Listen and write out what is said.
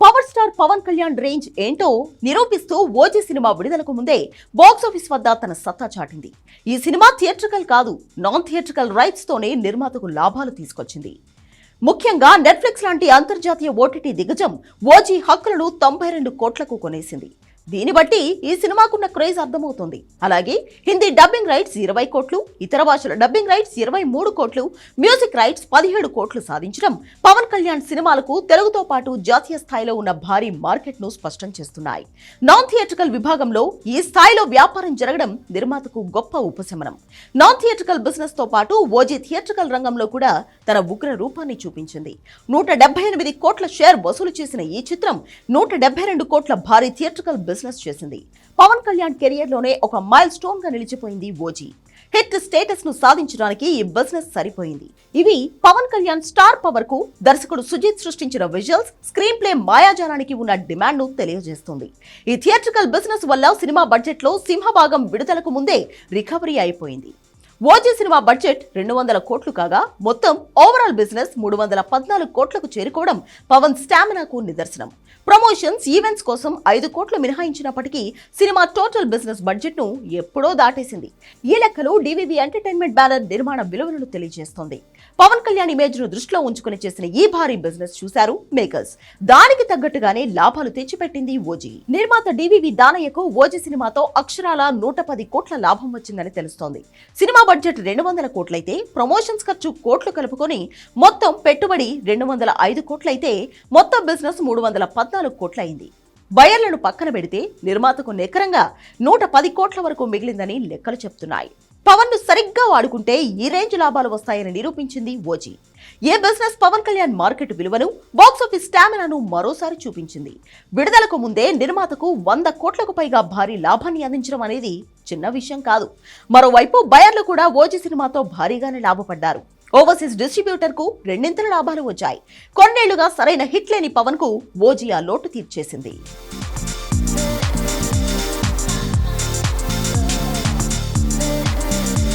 Power star Pawan Kalyan range ఏంటో నిరూపిస్తూ OG cinema విడుదలకు ముందే బాక్సాఫీస్ వద్ద తన సత్తా చాటింది. ఈ సినిమా థియేట్రికల్ కాదు నాన్ థియేట్రికల్ రైట్స్తోనే నిర్మాతకు లాభాలు తీసుకొచ్చింది. ముఖ్యంగా నెట్ఫ్లిక్స్ లాంటి అంతర్జాతీయ ఓటీటీ దిగ్గజం ఓజీ హక్కులను తొంభై రెండు కోట్లకు కొనేసింది. దీన్ని బట్టి ఈ సినిమాకున్న క్రేజ్ అర్థమవుతుంది. అలాగే హిందీ డబ్బింగ్ రైట్స్ ఇరవై కోట్లు ఇతర భాషల డబ్బింగ్ రైట్స్ ఇరవై మూడు కోట్లు మ్యూజిక్ రైట్స్ పదిహేడు కోట్లు సాధించడం పవన్ కళ్యాణ్ సినిమాలకు తెలుగుతో పాటు జాతీయ స్థాయిలో ఉన్న భారీ మార్కెట్ను స్పష్టం చేస్తున్నాయి. నాన్ థియేట్రికల్ విభాగంలో ఈ స్థాయిలో వ్యాపారం జరగడం నిర్మాతకు గొప్ప ఉపశమనం. నాన్ థియేట్రికల్ బిజినెస్తో పాటు ఓజీ థియేట్రికల్ రంగంలో కూడా తన ఉగ్ర రూపాన్ని చూపించింది. నూట డెబ్బై ఎనిమిది కోట్ల షేర్ వసూలు చేసిన ఈ చిత్రం నూట డెబ్బై రెండు కోట్ల భారీ థియేట్రికల్ బిజినెస్ చేసింది. పవన్ కళ్యాణ్ కెరియర్లోనే ఒక మైల్ స్టోన్గా నిలిచిపోయింది ఓజీ. హిట్ స్టేటస్ను సాధించడానికి ఈ బిజినెస్ సరిపోయింది. ఇవి పవన్ కళ్యాణ్ స్టార్ పవర్కు దర్శకుడు సుజిత్ సృష్టించిన విజువల్స్ స్క్రీన్ ప్లే మాయాజాలానికి ఉన్న డిమాండ్ను తెలియజేస్తుంది. ఈ థియేట్రికల్ బిజినెస్ వల్ల సినిమా బడ్జెట్లో సింహభాగం విడుదలకు ముందే రికవరీ అయిపోయింది. ఓజీ సినిమా బడ్జెట్ రెండు వందల కోట్లు కాగా మొత్తం ఓవరాల్ బిజినెస్ మూడు వందల పద్నాలుగు కోట్లకు చేరుకోవడం పవన్ స్టామినాకు నిదర్శనం. ప్రమోషన్స్ ఈవెంట్స్ కోసం ఐదు కోట్లు మినహాయించినప్పటికీ సినిమా టోటల్ బిజినెస్ బడ్జెట్ను ఎప్పుడో దాటేసింది. ఈ లెక్కలు డివివి ఎంటర్టైన్మెంట్ బ్యానర్ నిర్మాణ విలువలను తెలియజేస్తోంది. పవన్ కళ్యాణ్ ఇమేజ్ను దృష్టిలో ఉంచుకుని చేసిన ఈ భారీ బిజినెస్ చూశారు మేకర్స్ దానికి తగ్గట్టుగానే లాభాలు తెచ్చిపెట్టింది ఓజీ. నిర్మాత డివివి దానయ్యకు ఓజీ సినిమాతో అక్షరాల నూట పది కోట్ల లాభం వచ్చిందని తెలుస్తోంది. సినిమా బడ్జెట్ రెండు వందల కోట్లయితే ప్రమోషన్స్ ఖర్చు కోట్లు కలుపుకొని మొత్తం పెట్టుబడి రెండు వందల ఐదు కోట్లయితే మొత్తం బిజినెస్ మూడు వందల పద్నాలుగు కోట్లయింది. బయర్లను పక్కన పెడితే నిర్మాతకు నికరంగా నూట పది కోట్ల వరకు మిగిలిందని లెక్కలు చెప్తున్నాయి. పవన్ను సరిగ్గా వాడుకుంటే ఈ రేంజ్ లాభాలు వస్తాయని నిరూపించింది ఓజీ. ఏ బిజినెస్ పవన్ కళ్యాణ్ మార్కెట్ విలువను బాక్సాఫీస్ స్టామినాను మరోసారి చూపించింది. విడుదలకు ముందే నిర్మాతకు వంద కోట్లకు పైగా భారీ లాభాన్ని అందించడం అనేది చిన్న విషయం కాదు. మరోవైపు బయర్లు కూడా ఓజీ సినిమాతో భారీగానే లాభపడ్డారు. ఓవర్సీస్ డిస్ట్రిబ్యూటర్కు రెండింతల లాభాలు వచ్చాయి. కొన్నేళ్ళుగా సరైన హిట్ లేని పవన్కు ఓజీ ఆ లోటు తీర్చేసింది.